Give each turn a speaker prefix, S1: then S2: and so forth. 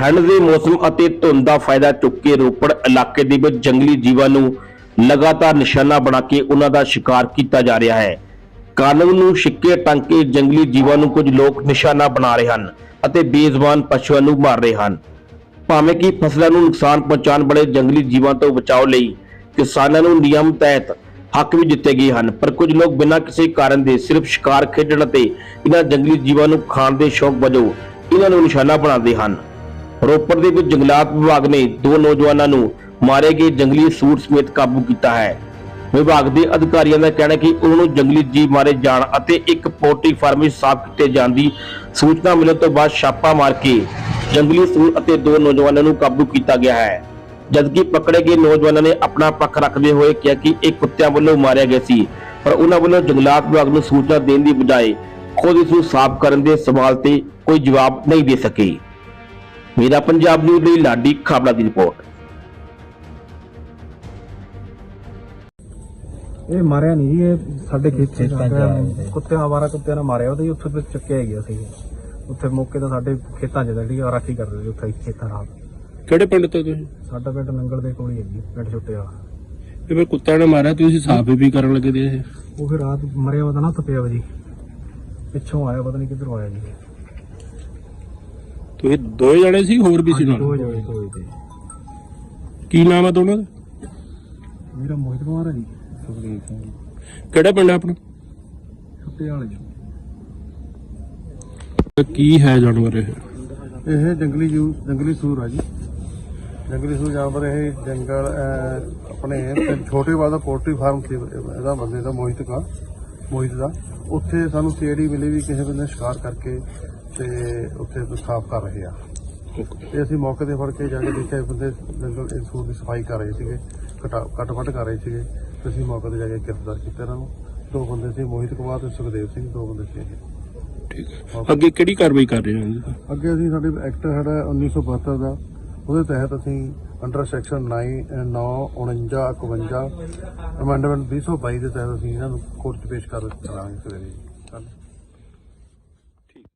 S1: ਠੰਡ ਦੇ ਮੌਸਮ ਅਤੇ ਧੁੰਦ ਦਾ ਫਾਇਦਾ ਚੁੱਕ ਕੇ ਰੋਪੜ ਇਲਾਕੇ ਦੇ ਵਿੱਚ ਜੰਗਲੀ ਜੀਵਾਂ ਨੂੰ ਲਗਾਤਾਰ ਨਿਸ਼ਾਨਾ ਬਣਾ ਕੇ ਉਹਨਾਂ ਦਾ ਸ਼ਿਕਾਰ ਕੀਤਾ ਜਾ ਰਿਹਾ ਹੈ। ਕਾਨੂੰਨ ਨੂੰ ਛਿੱਕੇ ਟੰਗ ਕੇ ਜੰਗਲੀ ਜੀਵਾਂ ਨੂੰ ਕੁਝ ਲੋਕ ਨਿਸ਼ਾਨਾ ਬਣਾ ਰਹੇ ਹਨ ਅਤੇ ਬੇਜ਼ਬਾਨ ਪਸ਼ੂਆਂ ਨੂੰ ਮਾਰ ਰਹੇ ਹਨ। ਭਾਵੇਂ ਕਿ ਫਸਲਾਂ ਨੂੰ ਨੁਕਸਾਨ ਪਹੁੰਚਾਉਣ ਵਾਲੇ ਜੰਗਲੀ ਜੀਵਾਂ ਤੋਂ ਬਚਾਓ ਲਈ ਕਿਸਾਨਾਂ ਨੂੰ ਨਿਯਮ ਤਹਿਤ ਹੱਕ ਵੀ ਦਿੱਤੇ ਗਏ ਹਨ, ਪਰ ਕੁਝ ਲੋਕ ਬਿਨਾਂ ਕਿਸੇ ਕਾਰਨ ਦੇ ਸਿਰਫ ਸ਼ਿਕਾਰ ਖੇਡਣ ਅਤੇ ਇਹਨਾਂ ਜੰਗਲੀ ਜੀਵਾਂ ਨੂੰ ਖਾਣ ਦੇ ਸ਼ੌਕ ਵਜੋਂ ਇਹਨਾਂ ਨੂੰ ਨਿਸ਼ਾਨਾ ਬਣਾਉਂਦੇ ਹਨ। ਰੋਪੜ ਦੇ ਵਿੱਚ ਜੰਗਲਾਤ ਵਿਭਾਗ ਨੇ ਦੋ ਨੌਜਵਾਨਾਂ ਨੂੰ ਮਾਰੇ ਗਏ ਜੰਗਲੀ ਸੂਰ ਸਮੇਤ ਕਾਬੂ ਕੀਤਾ ਹੈ। ਵਿਭਾਗ ਦੇ ਅਧਿਕਾਰੀਆਂ ਦਾ ਕਹਿਣਾ ਹੈ ਕਿ ਉਹਨਾਂ ਨੂੰ ਜੰਗਲੀ ਜੀਵ ਮਾਰੇ ਜਾਣ ਅਤੇ ਇੱਕ ਪੋਲਟਰੀ ਫਾਰਮ ਵਿੱਚ ਸਾਫ਼ ਕੀਤੇ ਜਾਣ ਦੀ ਸੂਚਨਾ ਮਿਲਣ ਤੋਂ ਬਾਅਦ ਛਾਪਾ ਮਾਰ ਕੇ ਜੰਗਲੀ ਸੂਰ ਅਤੇ ਦੋ ਨੌਜਵਾਨਾਂ ਨੂੰ ਕਾਬੂ ਕੀਤਾ ਗਿਆ ਹੈ। ਜਦਕਿ ਪਕੜੇ ਗਏ ਨੌਜਵਾਨਾਂ ਨੇ ਆਪਣਾ ਪੱਖ ਰੱਖਦੇ ਹੋਏ ਕਿਹਾ ਕਿ ਇਹ ਕੁੱਤਿਆਂ ਵੱਲੋਂ ਮਾਰਿਆ ਗਿਆ ਸੀ, ਪਰ ਉਹਨਾਂ ਵੱਲੋਂ ਜੰਗਲਾਤ ਵਿਭਾਗ ਨੂੰ ਸੂਚਨਾ ਦੇਣ ਦੀ ਬਜਾਏ ਖੁਦ ਇਸ ਨੂੰ ਸਾਫ਼ ਕਰਨ ਦੇ ਸਵਾਲ ਤੇ ਕੋਈ ਜਵਾਬ ਨਹੀਂ ਦੇ ਸਕੇ। ਮੇਰਾ ਪੰਜਾਬ ਨਿਊਜ਼ ਲਈ ਲਾਡੀ ਖਾਬੜਾ ਦੀ ਰਿਪੋਰਟ।
S2: ਇਹ ਮਾਰਿਆ ਨਹੀਂ ਜੀ ਇਹ ਸਾਡੇ ਖੇਤ ਚ ਕੁੱਤਿਆਂ ਆਵਾਰਾ ਕੁੱਤਿਆਂ ਨੇ ਮਾਰਿਆ ਉਹਦੇ ਉੱਥੇ ਤੇ ਚੱਕਿਆ ਗਿਆ ਸੀ। ਉੱਥੇ ਮੌਕੇ ਤਾਂ ਸਾਡੇ ਖੇਤਾਂ 'ਚ ਜਿਹੜੀ ਰਾਖੀ ਕਰਦੇ ਸੀ ਉੱਥੇ ਖੇਤਾਂ ਨਾਲ।
S3: ਕਿਹੜੇ ਪਿੰਡ ਤੋਂ ਤੁਸੀਂ?
S2: ਸਾਡਾ ਪਿੰਡ ਨੰਗਲ ਦੇ ਕੋਲ ਹੀ ਹੈ ਜੀ ਪਿੰਡ ਛੋਟੇ ਵਾਲਾ।
S3: ਇਹ ਫਿਰ ਕੁੱਤਿਆਂ ਨੇ ਮਾਰਿਆ ਤੁਸੀਂ ਸਾਫ਼ ਵੀ ਕਰਨ ਲੱਗੇ ਦੇ ਇਹ?
S2: ਉਹ ਫਿਰ ਰਾਤ ਮਰਿਆ ਉਹਦਾ ਨਾ ਤਪਿਆ ਵਾ ਜੀ। ਪਿੱਛੋਂ ਆਇਆ ਪਤਾ ਨਹੀਂ ਕਿੱਧਰੋਂ ਆਇਆ ਜੀ।
S3: ਤੁਸੀਂ ਦੋ ਜਣੇ ਸੀ ਹੋਰ ਵੀ ਸੀ
S2: ਦੋ
S3: ਨਾਲ?
S2: ਜਣੇ ਦੋ ਤੇ
S3: ਕੀ ਨਾਮ ਹੈ ਦੋਨਾਂ ਦਾ
S2: ਮੇਰਾ ਮੋਹਿਤ ਕੁਮਾਰ ਹੈ ਜੀ।
S3: ਕਿਹੜਾ ਪਿੰਡ ਹੈ ਆਪਣਾ?
S2: ਜੀ
S3: ਤੇ ਕੀ ਹੈ ਜਾਨਵਰ ਇਹ?
S4: ਇਹ ਜੰਗਲੀ ਜੂ ਜੰਗਲੀ ਸੂਰ ਆ ਜੀ। ਜੰਗਲੀ ਸੂਰ ਜਾਨਵਰ ਇਹ ਜੰਗਲ ਅਹ, ਆਪਣੇ ਤੇ ਛੋਟੇ ਵਾਲਾ ਪੋਲਟਰੀ ਫਾਰਮ ਸੀ ਇਹਦਾ ਬੰਦੇ ਦਾ ਮੋਹਿਤ ਦਾ ਮੋਹਿਤ ਦਾ। ਉੱਥੇ ਸਾਨੂੰ ਸੀਆਈਡੀ ਮਿਲੀ ਵੀ ਕਿਸੇ ਬੰਦੇ ਨੇ ਸ਼ਿਕਾਰ ਕਰਕੇ ਤੇ ਉੱਥੇ ਸਾਫ਼ ਕਰ ਰਹੇ ਆ। ਤੇ ਅਸੀਂ ਮੌਕੇ ਤੇ ਫੜ ਕੇ ਜਾ ਕੇ ਦੇਖਿਆ ਇਹ ਬੰਦੇ ਜੰਗਲ ਇਹ ਸੂਰ ਦੀ ਸਫ਼ਾਈ ਕਰ ਰਹੇ ਸੀਗੇ ਕਟਾ ਵੱਢ ਕਰ ਰਹੇ ਸੀਗੇ। ਤੇ ਅਸੀਂ ਮੌਕੇ ਤੇ ਜਾ ਕੇ ਗ੍ਰਿਫਤਾਰ ਕੀਤਾ ਇਹਨਾਂ ਨੂੰ। ਦੋ ਬੰਦੇ ਸੀ ਮੋਹਿਤ ਕੁਮਾਰ ਤੇ ਸੁਖਦੇਵ ਸਿੰਘ ਦੋ ਬੰਦੇ ਸੀ ਇਹ।
S3: ਠੀਕ ਹੈ। ਅੱਗੇ ਕਿਹੜੀ ਕਾਰਵਾਈ ਕਰ ਰਹੇ ਹੋ
S4: ਅੱਗੇ ਅਸੀਂ ਸਾਡੇ ਐਕਟ ਸਾਡਾ 1972 ਦਾ। ਉਹਦੇ ਤਹਿਤ ਅਸੀਂ ਅੰਡਰ ਸੈਕਸ਼ਨ 9 9 49 51 ਅਮੈਂਡਮੈਂਟ 222 ਦੇ ਤਹਿਤ ਅਸੀਂ ਇਹਨਾਂ ਨੂੰ ਕੋਰਟ 'ਚ ਪੇਸ਼ ਕਰ ਕਰਾਂਗੇ ਸਵੇਰੇ। ਕੱਲ੍ਹ